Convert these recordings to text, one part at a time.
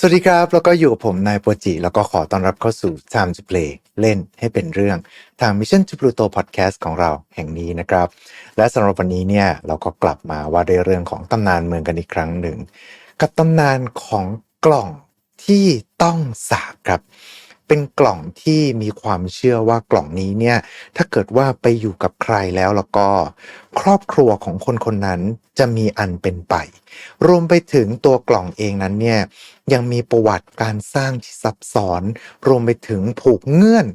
สวัสดีครับ แล้วก็อยู่กับผมนายโปจิ แล้วก็ขอต้อนรับเข้าสู่ Time to Play เล่นให้เป็นเรื่องทาง Mission to Pluto Podcast ของเราแห่งนี้นะครับ และสำหรับวันนี้เนี่ยเราก็กลับมาว่าด้วยเรื่องของตำนานเมืองกันอีกครั้งหนึ่ง กับตำนานของกล่องที่ต้องสาบครับ เป็นกล่องที่มีความเชื่อว่ากล่องนี้เนี่ยถ้าเกิดว่าไปอยู่กับใครแล้วแล้วก็ ครอบครัวของคนคนนั้นจะมีอันเป็นไป รวมไปถึงตัวกล่องเองนั้นเนี่ยยังมีประวัติการสร้างที่ซับซ้อน รวมไปถึงผูกเงื่อน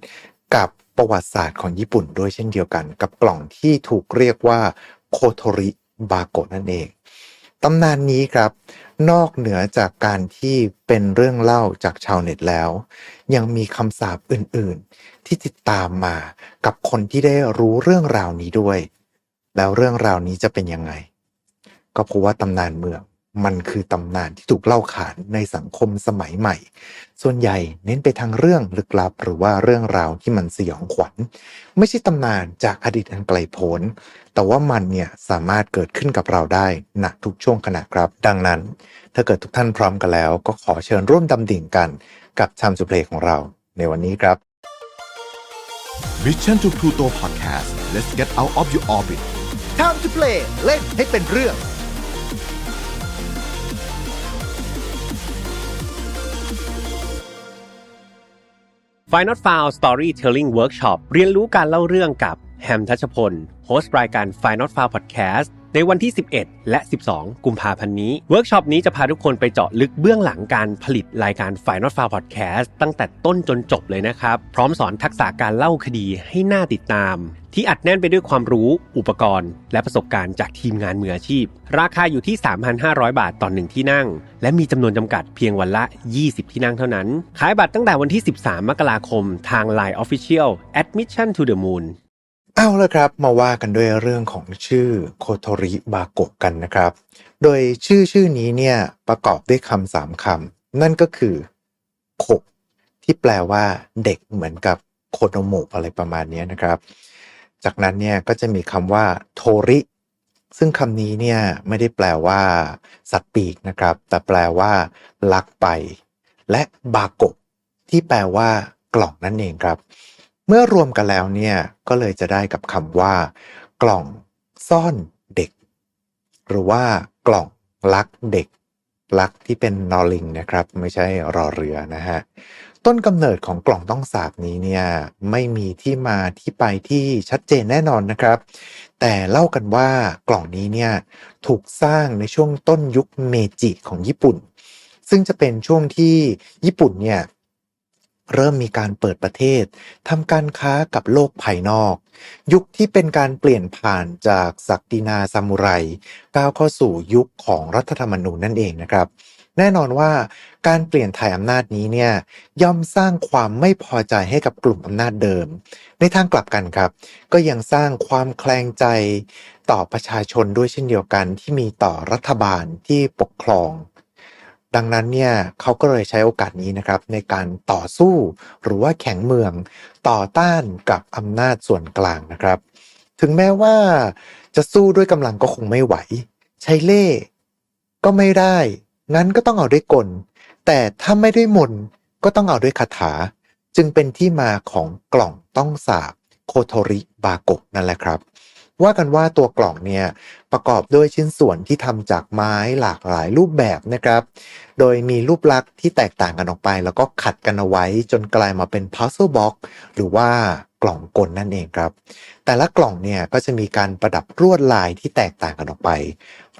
กับประวัติศาสตร์ของญี่ปุ่นด้วยเช่นเดียวกัน กับกล่องที่ถูกเรียกว่าโคโทริบาโกะนั่นเอง ตำนานนี้ครับ นอกเหนือจากการที่เป็นเรื่องเล่าจากชาวเน็ตแล้ว ยังมีคำสาปอื่นๆ ที่ติดตามมากับคนที่ได้รู้เรื่องราวนี้ด้วย แล้วเรื่องราวนี้จะเป็นยังไง ก็เพราะว่าตำนานเมือง มันคือตำนานที่ถูกเล่าขานในสังคมสมัยใหม่ ส่วนใหญ่เน้นไปทางเรื่องลึกลับหรือว่าเรื่องราวที่มันสยองขวัญ ไม่ใช่ตำนานจากอดีตอันไกลโพ้น แต่ว่ามันเนี่ยสามารถเกิดขึ้นกับเราได้ณทุกช่วงขณะครับ ดังนั้น ถ้าเกิดทุกท่านพร้อมกันแล้ว ก็ขอเชิญร่วมดำดิ่งกันกับ Time to Play ของเราในวันนี้ครับ Mission to Pluto Podcast let's get out of your orbit Time to play เล่นให้เป็นเรื่อง Final File Storytelling Workshop เรียนรู้การเล่าเรื่องกับแฮมทัชพลโฮสต์รายการ Final File Podcast ในวันที่ 11 และ 12 กุมภาพันธ์นี้เวิร์กช็อปนี้จะพาทุกคนไปเจาะลึกเบื้องหลังการผลิตรายการ Final File Podcast ตั้งแต่ต้นจนจบเลยนะครับ พร้อมสอนทักษะการเล่าคดีให้น่าติดตาม ที่อัดแน่นไปด้วยความรู้ อุปกรณ์ และประสบการณ์จากทีมงานมืออาชีพ ราคาอยู่ที่ 3,500 บาทต่อหนึ่งที่นั่ง และมีจำนวนจำกัดเพียงวันละ 20 ที่นั่งเท่านั้น ขายบัตรตั้งแต่วันที่ 13 มกราคมทาง Line Official Admission to the Moon เอาละครับมาว่ากันด้วยเรื่องของชื่อโคโทริบาโกะกันนะครับ โดยชื่อชื่อนี้เนี่ยประกอบด้วยคำสามคำนั่นก็คือโคที่แปลว่าเด็กเหมือนกับโคโนโมะอะไรประมาณนี้นะครับ จากนั้นเนี่ยก็จะมีคำว่าโทริ ซึ่งคำนี้เนี่ยไม่ได้แปลว่า สัตว์ปีกนะครับ แต่แปลว่า ลักไป และบาโกะที่แปลว่ากล่องนั่นเองครับ เมื่อรวมกันแล้วเนี่ย ก็เลยจะได้กับคำว่า กล่องซ่อนเด็ก หรือว่ากล่องลักเด็ก ลักที่เป็นนอลิงนะครับ ไม่ใช่รอเรือนะฮะ ต้นกำเนิดของกล่องต้องสาบนี้เนี่ยไม่มีที่มาที่ไปที่ชัดเจนแน่นอนนะครับ แต่เล่ากันว่ากล่องนี้เนี่ยถูกสร้างในช่วงต้นยุคเมจิของญี่ปุ่น ซึ่งจะเป็นช่วงที่ญี่ปุ่นเนี่ย เริ่มมีการเปิดประเทศทำการค้ากับโลกภายนอก ยุคที่เป็นการเปลี่ยนผ่านจากศักดินาซามูไรก้าวเข้าสู่ยุคของรัฐธรรมนูญนั่นเองนะครับ แน่นอนว่าการเปลี่ยนถ่ายอำนาจนี้เนี่ยย่อมสร้างความไม่พอใจให้กับกลุ่มอำนาจเดิม ในทางกลับกันครับ ก็ยังสร้างความแคลงใจต่อประชาชนด้วยเช่นเดียวกันที่มีต่อรัฐบาลที่ปกครอง ดังนั้นเนี่ยเขาก็เลยใช้โอกาสนี้นะครับในการต่อสู้หรือว่าแข็งเมืองต่อต้านกับอำนาจส่วนกลางนะครับ ถึงแม้ว่าจะสู้ด้วยกำลังก็คงไม่ไหว ใช้เล่ก็ไม่ได้ งั้นก็ต้องเอาด้วยกล แต่ถ้าไม่ได้มนก็ต้องเอาด้วยคาถา จึงเป็นที่มาของกล่องต้องสาบโคโทริบาโกนั่นแหละครับ ว่ากันว่าตัวกล่องเนี่ยประกอบด้วยชิ้นส่วนที่ทำจากไม้หลากหลายรูปแบบนะครับ โดยมีรูปลักษณ์ที่แตกต่างกันออกไป แล้วก็ขัดกันเอาไว้จนกลายมาเป็น puzzle box หรือว่ากล่องกลนั่นเองครับ แต่ละกล่องเนี่ยก็จะมีการประดับลวดลายที่แตกต่างกันออกไป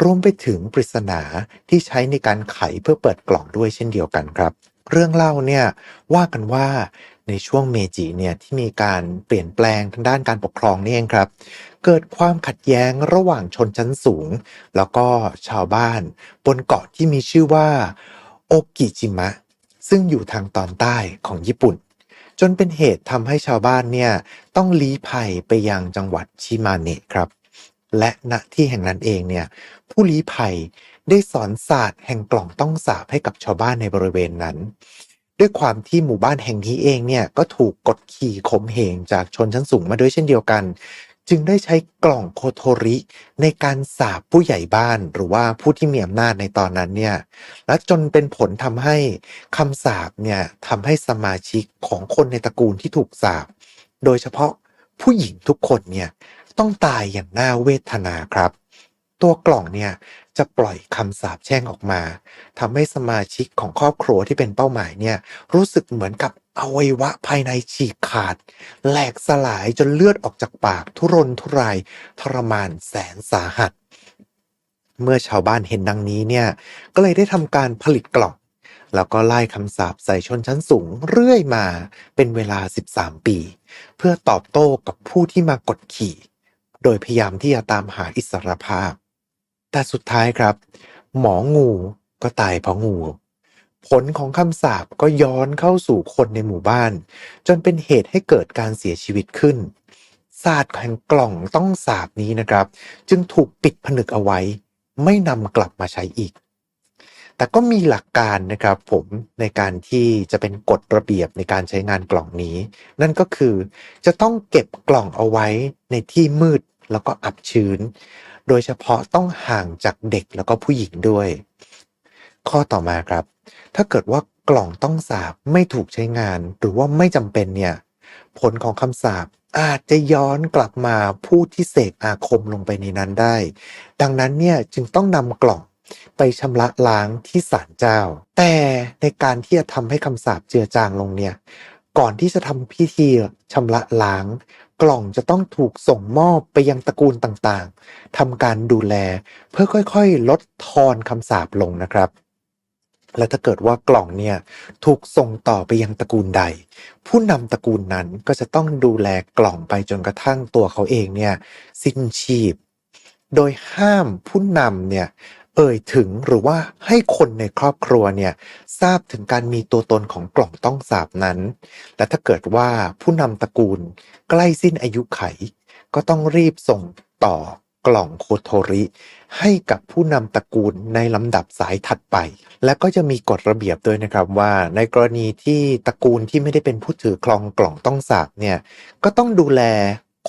รวมไปถึงปริศนาที่ใช้ในการไขเพื่อเปิดกล่องด้วยเช่นเดียวกันครับ เรื่องเล่าเนี่ยว่ากันว่าในช่วงเมจิเนี่ยที่มีการเปลี่ยนแปลงทางด้านการปกครองนี่เองครับ เกิดความขัดแย้งระหว่างชนชั้นสูง แล้วก็ชาวบ้านบนเกาะที่มีชื่อว่าโอกิจิมะ ซึ่งอยู่ทางตอนใต้ของญี่ปุ่น จนเป็นเหตุทำให้ชาวบ้านเนี่ยต้องลี้ภัยไปยังจังหวัดชิมาเนะครับ และณที่แห่งนั้นเองเนี่ยผู้ลี้ภัยได้สอนศาสตร์แห่งกล่องต้องสาบให้กับชาวบ้านในบริเวณนั้นด้วยความที่หมู่บ้านแห่งนี้เองเนี่ยก็ถูกกดขี่ข่มเหงจากชนชั้นสูงมาด้วยเช่นเดียวกัน จึงได้ใช้กล่องโคโทริในการสาบผู้ใหญ่บ้านหรือว่าผู้ที่มีอำนาจในตอนนั้นเนี่ยและจนเป็นผลทำให้คำสาบเนี่ยทำให้สมาชิกของคนในตระกูลที่ถูกสาบ โดยเฉพาะผู้หญิงทุกคนเนี่ยต้องตายอย่างน่าเวทนาครับ ตัวกล่องเนี่ยจะปล่อยคำสาปแช่งออกมาทำให้สมาชิกของครอบครัวที่เป็นเป้าหมายเนี่ยรู้สึกเหมือนกับอวัยวะภายในฉีกขาด แหลกสลายจนเลือดออกจากปากทุรนทุรายทรมานแสนสาหัส เมื่อชาวบ้านเห็นดังนี้เนี่ยก็เลยได้ทำการผลิตกล่อง แล้วก็ไล่คำสาปใส่ชนชั้นสูงเรื่อยมาเป็นเวลา 13 ปี เพื่อตอบโต้กับผู้ที่มากดขี่ โดยพยายามที่จะตามหาอิสรภาพ แต่สุดท้ายครับ หมองูก็ตายเพราะงู ผลของคำสาปก็ย้อนเข้าสู่คนในหมู่บ้าน จนเป็นเหตุให้เกิดการเสียชีวิตขึ้นศาสตร์แห่งกล่องต้องสาบนี้นะครับ จึงถูกปิดผนึกเอาไว้ ไม่นำกลับมาใช้อีก แต่ก็มีหลักการนะครับผมในการที่จะเป็นกฎระเบียบในการใช้งานกล่องนี้ นั่นก็คือจะต้องเก็บกล่องเอาไว้ในที่มืดแล้วก็อับชื้น โดยเฉพาะต้องห่างจากเด็กแล้วก็ผู้หญิงด้วย ข้อต่อมาครับ ถ้าเกิดว่ากล่องต้องสาบไม่ถูกใช้งาน หรือว่าไม่จำเป็นเนี่ยผลของคำสาปอาจจะย้อนกลับมาผู้ที่เสกอาคมลงไปในนั้นได้ ดังนั้นเนี่ยจึงต้องนำกล่องไปชำระล้างที่ศาลเจ้า แต่ในการที่จะทำให้คำสาปเจือจางลงเนี่ย ก่อนที่จะทำพิธีชำระล้าง กล่องจะต้องถูกส่งมอบไปยังตระกูลต่างๆทำการดูแลเพื่อค่อยๆ ลดทอนคำสาปลงนะครับ และถ้าเกิดว่ากล่องเนี่ยถูกส่งต่อไปยังตระกูลใด ผู้นำตระกูลนั้นก็จะต้องดูแลกล่องไปจนกระทั่งตัวเขาเองเนี่ยสิ้นชีพ โดยห้ามผู้นำเนี่ย เอ่ยถึงหรือว่าให้คนในครอบครัวเนี่ยทราบถึงการมีตัวตนของกล่องต้องสาบนั้น และถ้าเกิดว่าผู้นำตระกูลใกล้สิ้นอายุไข ก็ต้องรีบส่งต่อกล่องโคโทริให้กับผู้นำตระกูลในลำดับสายถัดไป และก็จะมีกฎระเบียบด้วยนะครับว่า ในกรณีที่ตระกูลที่ไม่ได้เป็นผู้ถือครองกล่องต้องสาบเนี่ยก็ต้องดูแล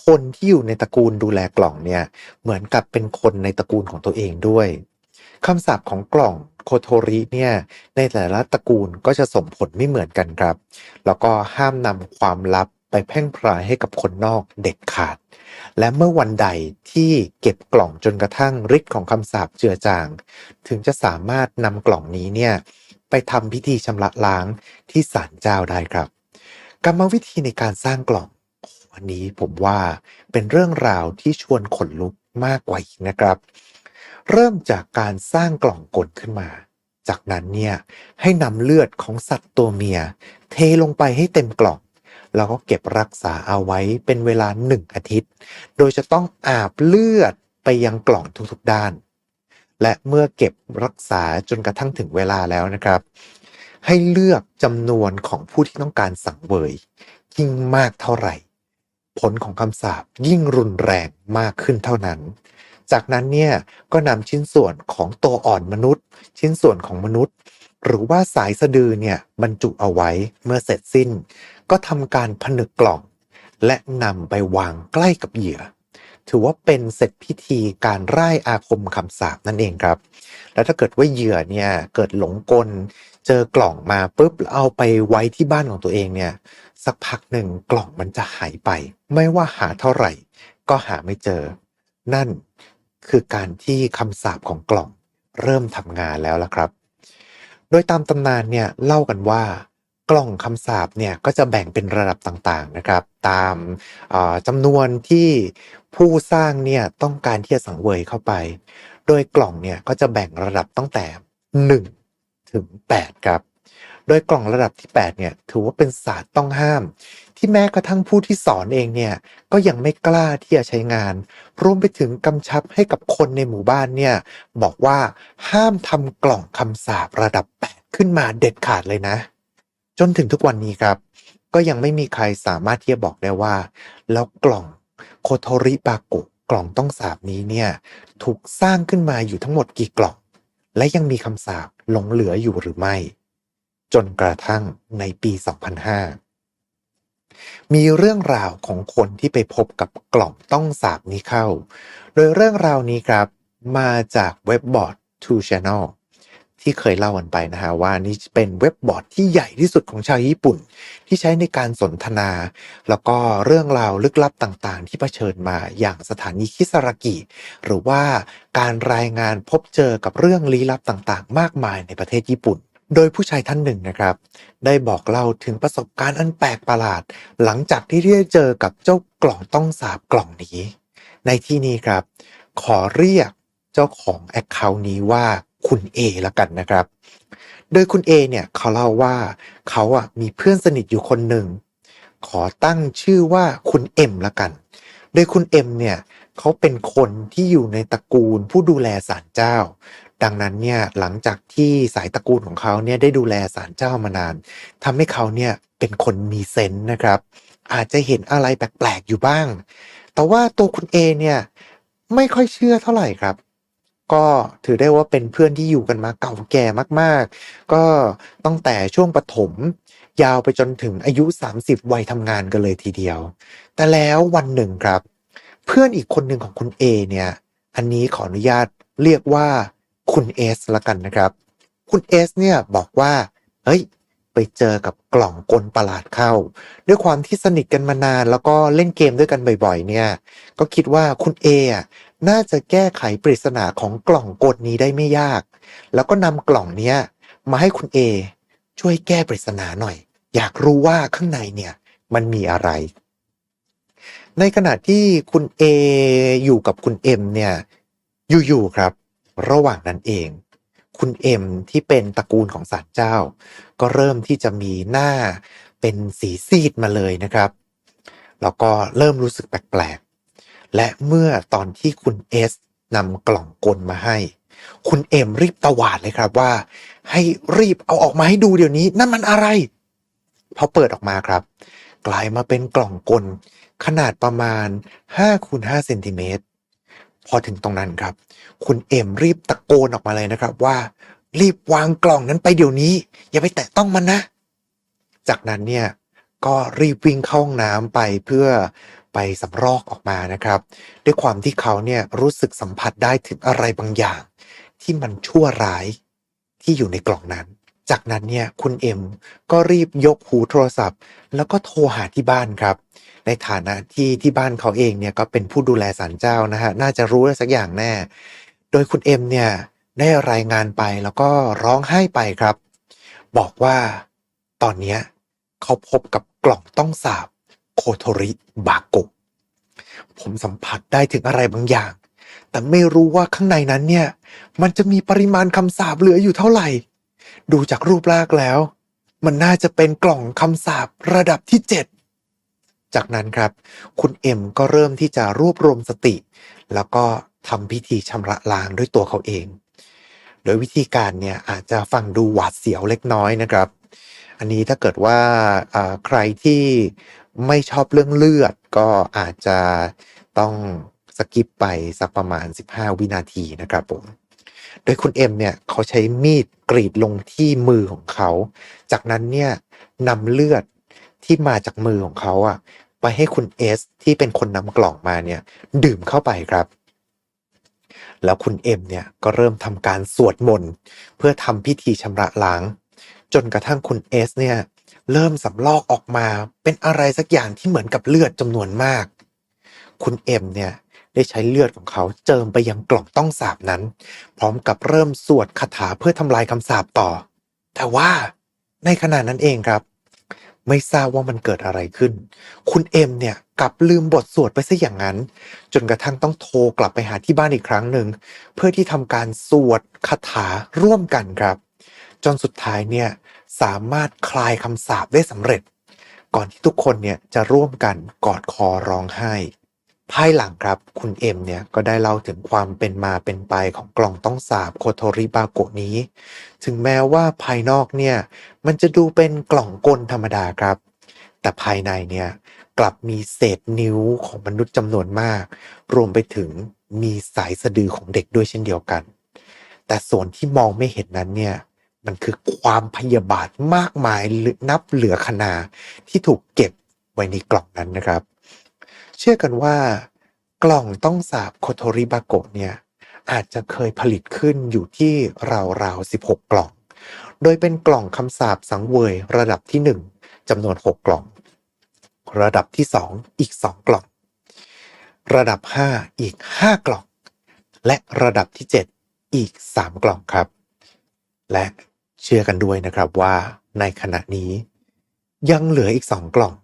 คนที่อยู่ในตระกูลดูแลกล่องเนี่ยเหมือนกับเป็นคนในตระกูลของตัวเองด้วย คำสาปของกล่องโคโทริเนี่ยในแต่ละตระกูลก็จะส่งผลไม่เหมือนกันครับ แล้วก็ห้ามนำความลับไปแพร่งพรายให้กับคนนอกเด็ดขาด และเมื่อวันใดที่เก็บกล่องจนกระทั่งฤทธิ์ของคำสาปเจือจาง ถึงจะสามารถนำกล่องนี้เนี่ยไปทำพิธีชำระล้างที่ศาลเจ้าได้ครับ กรรมวิธีในการสร้างกล่องอันนี้ผมว่าเป็นเรื่องราวที่ชวนขนลุกมากกว่าอีกนะครับ เริ่มจากการสร้างกล่องกลขึ้นมา จากนั้นเนี่ยให้นำเลือดของสัตว์ตัวเมีย เทลงไปให้เต็มกล่อง แล้วก็เก็บรักษาเอาไว้เป็นเวลาหนึ่งอาทิตย์ โดยจะต้องอาบเลือดไปยังกล่องทุกๆด้าน และเมื่อเก็บรักษาจนกระทั่งถึงเวลาแล้วนะครับ ให้เลือกจำนวนของผู้ที่ต้องการสังเวย ยิ่งมากเท่าไหร่ ผลของคำสาปยิ่งรุนแรงมากขึ้นเท่านั้น จากนั้นเนี่ยก็นำชิ้นส่วนของตัวอ่อนมนุษย์ ชิ้นส่วนของมนุษย์ หรือว่าสายสะดือเนี่ยบรรจุเอาไว้เมื่อเสร็จสิ้น ก็ทำการผนึกกล่อง และนำไปวางใกล้กับเหยื่อ ถือว่าเป็นเสร็จพิธีการร่ายอาคมคำสาปนั่นเองครับ แล้วถ้าเกิดว่าเหยื่อเนี่ยเกิดหลงกลเจอกล่องมาปุ๊บเอาไปไว้ที่บ้านของตัวเองเนี่ย สักพักหนึ่งกล่องมันจะหายไป ไม่ว่าหาเท่าไหร่ ก็หาไม่เจอ นั่น คือการที่คำสาปของกล่องเริ่มทำงานแล้วล่ะครับ โดยตามตำนานเนี่ยเล่ากันว่ากล่องคำสาปเนี่ยก็จะแบ่งเป็นระดับต่างๆนะครับ ตามจำนวนที่ผู้สร้างเนี่ยต้องการที่จะสังเวยเข้าไป โดยกล่องเนี่ยก็จะแบ่งระดับตั้งแต่ 1 ถึง 8 ครับ โดยกล่องระดับที่ 8 เนี่ยถือว่าเป็นศาสตร์ต้องห้าม ที่แม้กระทั่งผู้ที่สอนเองเนี่ยก็ยังไม่กล้าที่จะใช้งาน รวมไปถึงกำชับให้กับคนในหมู่บ้านเนี่ยบอกว่าห้ามทำกล่องคำสาประดับ8ขึ้นมาเด็ดขาดเลยนะ จนถึงทุกวันนี้ครับ ก็ยังไม่มีใครสามารถที่จะบอกได้ว่า แล้วกล่องโคโทริบากุกล่องต้องสาบนี้เนี่ยถูกสร้างขึ้นมาอยู่ทั้งหมดกี่กล่อง และยังมีคำสาปหลงเหลืออยู่หรือไม่ จนกระทั่งในปี 2005 มีเรื่องราวของคนที่ไปพบกับกล่องต้องสาบนี้เข้า โดยเรื่องราวนี้ครับมาจากเว็บบอร์ด Two Channel ที่เคยเล่ากันไปนะฮะว่านี่เป็นเว็บบอร์ดที่ใหญ่ที่สุดของชาวญี่ปุ่น ที่ใช้ในการสนทนา แล้วก็เรื่องราวลึกลับต่างๆ ที่เผชิญมาอย่างสถานีคิสรากิ หรือว่าการรายงานพบเจอกับเรื่องลี้ลับต่างๆ มากมายในประเทศญี่ปุ่น โดยผู้ชายท่านหนึ่งนะครับ ได้บอกเล่าถึงประสบการณ์อันแปลกประหลาด หลังจากที่ได้เจอกับเจ้ากล่องต้องสาบกล่องนี้ ในที่นี้ครับ ขอเรียกเจ้าของแอคเคาท์นี้ว่าคุณ A ละกันนะครับ โดยคุณ A เนี่ยเขาเล่าว่าเขาอะมีเพื่อนสนิทอยู่คนหนึ่ง ขอตั้งชื่อว่าคุณ M ละกัน โดยคุณ M เนี่ยเขาเป็นคนที่อยู่ในตระกูลผู้ดูแลศาลเจ้าดังนั้นเนี่ยหลังจากที่สายตระกูลของเขาเนี่ยได้ดูแลศาลเจ้ามานานทำให้เขาเนี่ยเป็นคนมีเซนส์นะครับ อาจจะเห็นอะไรแปลกๆอยู่บ้าง แต่ว่าตัวคุณ A เนี่ยไม่ค่อยเชื่อเท่าไหร่ครับก็ถือได้ว่าเป็นเพื่อนที่อยู่กันมาเก่าแก่มากๆ ก็ตั้งแต่ช่วงปฐมยาวไปจนถึงอายุ 30 วัยทำงานกันเลยทีเดียว แต่แล้ววันหนึ่งครับ เพื่อนอีกคนหนึ่งของคุณ A เนี่ย อันนี้ขออนุญาตเรียกว่า คุณเอสละกันนะครับ คุณเอสเนี่ยบอกว่า เฮ้ย ไปเจอกับกล่องกลประหลาดเข้า ด้วยความที่สนิทกันมานานแล้วก็เล่นเกมด้วยกันบ่อยๆ เนี่ย ก็คิดว่าคุณเออะน่าจะแก้ไขปริศนาของกล่องกลนี้ได้ไม่ยาก แล้วก็นำกล่องเนี้ยมาให้คุณเอช่วยแก้ปริศนาหน่อย อยากรู้ว่าข้างในเนี่ยมันมีอะไร ในขณะที่คุณ A ออยู่กับคุณ M เนี่ย อยู่ๆครับ ระหว่างนั้นเอง คุณ M ที่เป็นตระกูลของศาลเจ้า ก็เริ่มที่จะมีหน้าเป็นสีซีดมาเลยนะครับ แล้วก็เริ่มรู้สึกแปลกๆ และเมื่อตอนที่คุณ S นำกล่องกลมาให้ คุณ M รีบตวาดเลยครับว่า ให้รีบเอาออกมาให้ดูเดี๋ยวนี้ นั่นมันอะไรพอเปิดออกมาครับ กลายมาเป็นกล่องกล ขนาดประมาณ5คูณ5เซนติเมตร พอถึงตรงนั้นครับ คุณเอ็มรีบตะโกนออกมาเลยนะครับว่า รีบวางกล่องนั้นไปเดี๋ยวนี้ อย่าไปแตะต้องมันนะ จากนั้นเนี่ยก็รีบวิ่งเข้าห้องน้ำไปเพื่อไปสำรอกออกมานะครับ ด้วยความที่เขาเนี่ยรู้สึกสัมผัสได้ถึงอะไรบางอย่าง ที่มันชั่วร้ายที่อยู่ในกล่องนั้น จากนั้นเนี่ยคุณเอ็มก็รีบยกหูโทรศัพท์ แล้วก็โทรหาที่บ้านครับ ในฐานะที่ที่บ้านเขาเองเนี่ยก็เป็นผู้ดูแลศาลเจ้านะฮะน่าจะรู้อะไรสักอย่างแน่ โดยคุณเอ็มเนี่ยได้รายงานไปแล้วก็ร้องไห้ไปครับ บอกว่าตอนนี้เขาพบกับกล่องต้องสาบโคโทริบาโกผมสัมผัสได้ถึงอะไรบางอย่าง แต่ไม่รู้ว่าข้างในนั้นเนี่ย มันจะมีปริมาณคำสาบเหลืออยู่เท่าไหร่ ดูจากรูปร่างแล้ว มันน่าจะเป็นกล่องคำสาประดับที่เจ็ดจากนั้นครับ คุณเอ็มก็เริ่มที่จะรวบรวมสติ แล้วก็ทำพิธีชำระล้างด้วยตัวเขาเอง โดยวิธีการเนี่ยอาจจะฟังดูหวาดเสียวเล็กน้อยนะครับ อันนี้ถ้าเกิดว่าอ่าใครที่ไม่ชอบเรื่องเลือดก็อาจจะต้องสกิปไปสักประมาณ 15 วินาทีนะครับผม โดยคุณเอ็มเนี่ยเขาใช้มีด กรีดลงที่มือของเขา จากนั้นเนี่ยนำเลือดที่มาจากมือของเขาอะไปให้คุณเอสที่เป็นคนนำกล่องมาเนี่ย ดื่มเข้าไปครับ แล้วคุณเอ็มเนี่ยก็เริ่มทำการสวดมนต์เพื่อทำพิธีชำระล้าง จนกระทั่งคุณเอสเนี่ยเริ่มสำลอกออกมาเป็นอะไรสักอย่างที่เหมือนกับเลือดจำนวนมาก คุณเอ็มเนี่ย ได้ใช้เลือดของเขาเจิมไปยังกล่องต้องสาบนั้น พร้อมกับเริ่มสวดคาถาเพื่อทำลายคำสาปต่อ แต่ว่าในขณะนั้นเองครับ ไม่ทราบว่ามันเกิดอะไรขึ้น คุณเอ็มเนี่ยกลับลืมบทสวดไปซะอย่างนั้น จนกระทั่งต้องโทรกลับไปหาที่บ้านอีกครั้งหนึ่ง เพื่อที่ทำการสวดคาถาร่วมกันครับ จนสุดท้ายเนี่ยสามารถคลายคำสาปได้สำเร็จ ก่อนที่ทุกคนเนี่ยจะร่วมกันกอดคอร้องไห้ ภายหลังครับคุณเอ็มเนี่ยก็ได้เล่าถึงความเป็นมาเป็นไปของกล่องต้องสาบโคโทริบาโกะนี้ ถึงแม้ว่าภายนอกเนี่ยมันจะดูเป็นกล่องกลธรรมดาครับ แต่ภายในเนี่ยกลับมีเศษนิ้วของมนุษย์จำนวนมาก รวมไปถึงมีสายสะดือของเด็กด้วยเช่นเดียวกัน แต่ส่วนที่มองไม่เห็นนั้นเนี่ยมันคือความพยาบาทมากมายหรือนับเหลือขนาที่ถูกเก็บไว้ในกล่องนั้นนะครับ เชื่อกันว่ากล่องต้องสาบโคโทริบาโกะเนี่ยอาจจะเคยผลิตขึ้นอยู่ที่ราวๆ16 กล่อง โดยเป็นกล่องคำสาบสังเวยระดับที่ 1จำนวน 6 กล่อง ระดับที่ 2 อีก 2 กล่อง ระดับ 5 อีก 5 กล่อง และระดับที่ 7 อีก 3 กล่องครับ และเชื่อกันด้วยนะครับว่าในขณะนี้ ยังเหลืออีกสองกล่อง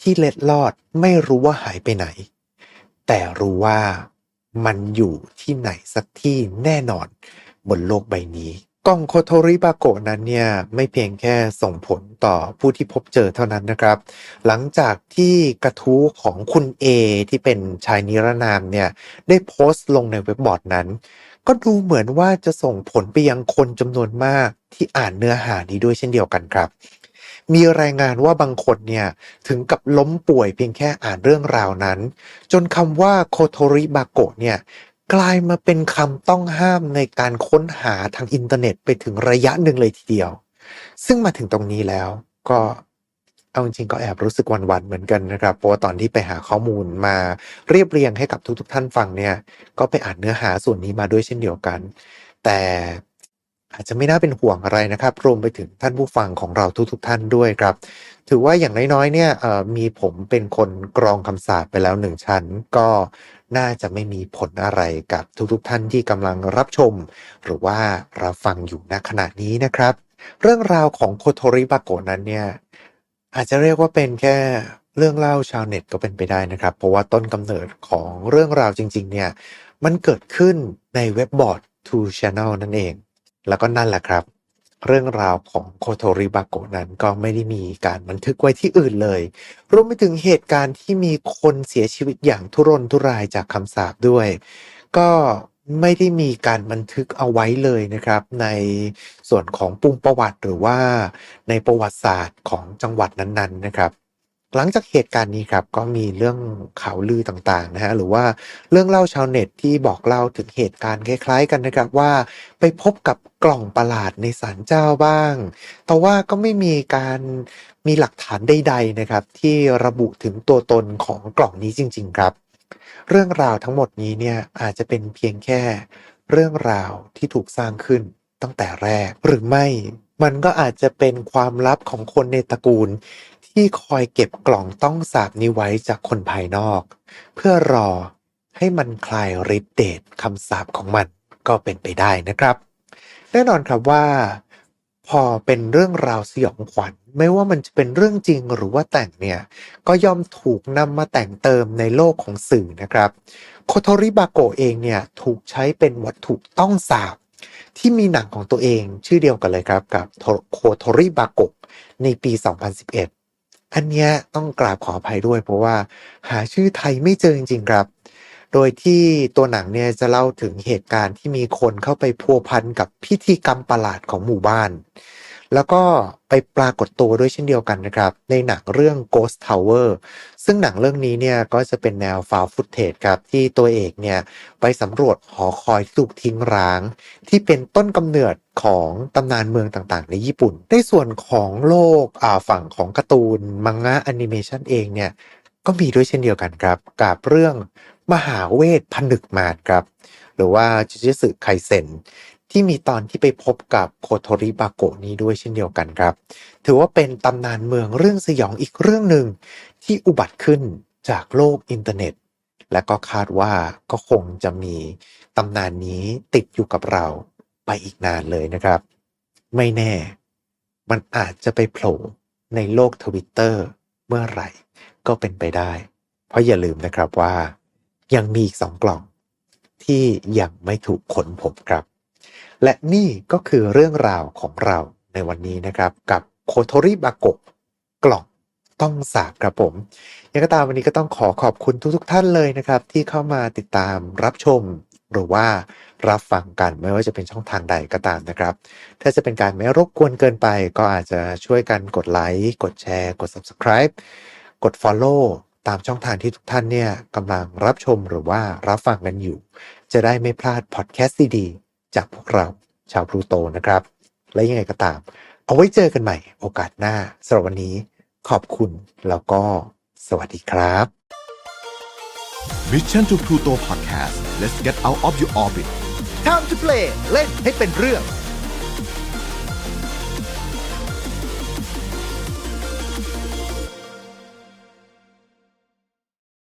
ที่เล็ดลอดไม่รู้ว่าหายไปไหน แต่รู้ว่ามันอยู่ที่ไหนสักที่แน่นอนบนโลกใบนี้กล่องโคโทริบาโกะนั้นเนี่ยไม่เพียงแค่ส่งผลต่อผู้ที่พบเจอเท่านั้นนะครับ หลังจากที่กระทู้ของคุณเอที่เป็นชายนิรนามเนี่ยได้โพสต์ลงในเว็บบอร์ดนั้น ก็ดูเหมือนว่าจะส่งผลไปยังคนจำนวนมากที่อ่านเนื้อหานี้ด้วยเช่นเดียวกันครับ มีรายงานว่าบางคนเนี่ย ถึงกับล้มป่วยเพียงแค่อ่านเรื่องราวนั้น จนคำว่าโคโทริบาโกะเนี่ย กลายมาเป็นคำต้องห้ามในการค้นหาทางอินเทอร์เน็ตไปถึงระยะหนึ่งเลยทีเดียว ซึ่งมาถึงตรงนี้แล้วก็เอาจริงก็แอบรู้สึกหวันๆเหมือนกันนะครับ เพราะว่าตอนที่ไปหาข้อมูลมาเรียบเรียงให้กับทุกๆท่านฟังเนี่ย ก็ไปอ่านเนื้อหาส่วนนี้มาด้วยเช่นเดียวกัน แต่ อาจจะไม่น่าเป็นห่วงอะไรนะครับ รวมไปถึงท่านผู้ฟังของเราทุกๆท่านด้วยครับ ถือว่าอย่างน้อยๆเนี่ยมีผมเป็นคนกรองคำสาปไปแล้วหนึ่งชั้น ก็น่าจะไม่มีผลอะไรกับทุกๆท่านที่กำลังรับชม หรือว่ารับฟังอยู่ณขณะนี้นะครับ เรื่องราวของโคโทริบาโกนั้นเนี่ยอาจจะเรียกว่าเป็นแค่เรื่องเล่าชาวเน็ตก็เป็นไปได้นะครับ เพราะว่าต้นกำเนิดของเรื่องราวจริง ๆ เนี่ยมันเกิดขึ้นในเว็บบอร์ด Two Channel นั่นเอง แล้วก็นั่นแหละครับ เรื่องราวของโคโทริบาโกนั้นก็ไม่ได้มีการบันทึกไว้ที่อื่นเลย รวมไปถึงเหตุการณ์ที่มีคนเสียชีวิตอย่างทุรนทุรายจากคำสาปด้วย ก็ไม่ได้มีการบันทึกเอาไว้เลยนะครับ ในส่วนของปุ่มประวัติหรือว่าในประวัติศาสตร์ของจังหวัดนั้นๆนะครับ หลังจากเหตุการณ์นี้ครับก็มีเรื่องข่าวลือต่างๆนะฮะหรือว่าเรื่องเล่าชาวเน็ตที่บอกเล่าถึงเหตุการณ์คล้าย ๆ กันนะครับว่าไปพบกับกล่องประหลาดในศาลเจ้าบ้าง แต่ว่าก็ไม่มีการมีหลักฐานใดๆนะครับ ที่ระบุถึงตัวตนของกล่องนี้จริง ๆ ครับ เรื่องราวทั้งหมดนี้เนี่ยอาจจะเป็นเพียงแค่เรื่องราวที่ถูกสร้างขึ้นตั้งแต่แรกหรือไม่มันก็อาจจะเป็นความลับของคนในตระกูล ที่คอยเก็บกล่องต้องสาบนี้ไว้จากคนภายนอก เพื่อรอให้มันคลายฤทธิ์เดชคำสาปของมันก็เป็นไปได้นะครับ แน่นอนครับว่า พอเป็นเรื่องราวสยองขวัญ ไม่ว่ามันจะเป็นเรื่องจริงหรือว่าแต่งเนี่ย ก็ย่อมถูกนำมาแต่งเติมในโลกของสื่อนะครับโคโทริบาโกเองเนี่ยถูกใช้เป็นวัตถุต้องสาบที่มีหนังของตัวเองชื่อเดียวกันเลยครับกับโคโทริบาโกในปี 2011 อันเนี้ยต้องกราบขออภัยด้วย เพราะว่าหาชื่อไทยไม่เจอจริงๆครับ โดยที่ตัวหนังเนี่ยจะเล่าถึงเหตุการณ์ที่มีคนเข้าไปพัวพันกับพิธีกรรมประหลาดของหมู่บ้าน แล้วก็ไปปรากฏตัวด้วยเช่นเดียวกันนะครับ ในหนังเรื่อง Ghost Tower ซึ่งหนังเรื่องนี้เนี่ยก็จะเป็นแนวฟาวฟุตเทจครับ ที่ตัวเอกเนี่ยไปสำรวจหอคอยที่ถูกทิ้งร้าง ที่เป็นต้นกำเนิดของตำนานเมืองต่างๆ ในญี่ปุ่น ในส่วนของโลกอ่าฝั่งของการ์ตูน มังงะแอนิเมชันเองเนี่ยก็มีด้วยเช่นเดียวกันครับ กับเรื่องมหาเวทผนึกมารครับ หรือว่าจูจิสึไคเซน ที่มีตอนที่ไปพบกับโคโทริบาโกนี้ด้วยเช่นเดียวกันครับ ถือว่าเป็นตำนานเมืองเรื่องสยองอีกเรื่องหนึ่งที่อุบัติขึ้นจากโลกอินเทอร์เน็ต และก็คาดว่าก็คงจะมีตำนานนี้ติดอยู่กับเราไปอีกนานเลยนะครับ ไม่แน่ มันอาจจะไปโผล่ในโลกทวิตเตอร์เมื่อไหร่ก็เป็นไปได้ เพราะอย่าลืมนะครับว่า ยังมีอีกสองกล่องที่ยังไม่ถูกค้นพบครับ และนี่ก็คือเรื่องราวของเราในวันนี้นะครับกับโคโทริบาโกกล่องต้องสาบครับผมยังก็ตามวันนี้ก็ต้องขอขอบคุณทุกๆทท่านเลยนะครับ ที่เข้ามาติดตามรับชม หรือว่ารับฟังกันไม่ว่าจะเป็นช่องทางใดก็ตามนะครับ ถ้าจะเป็นการไม่รบกวนเกินไป ก็อาจจะช่วยกันกดไลค์กดแชร์ กด subscribe กด follow ตามช่องทางที่ทุกท่านเนี่ยกำลังรับชมหรือว่ารับฟังกันอยู่ จะได้ไม่พลาดพอดแคสต์ดีๆ จากพวกเราชาวพลูโตนะครับ และยังไงก็ตาม เอาไว้เจอกันใหม่โอกาสหน้าสำหรับวันนี้ขอบคุณแล้วก็สวัสดีครับ Mission to Pluto Podcast let's get out of your orbit time to play เล่นให้เป็นเรื่อง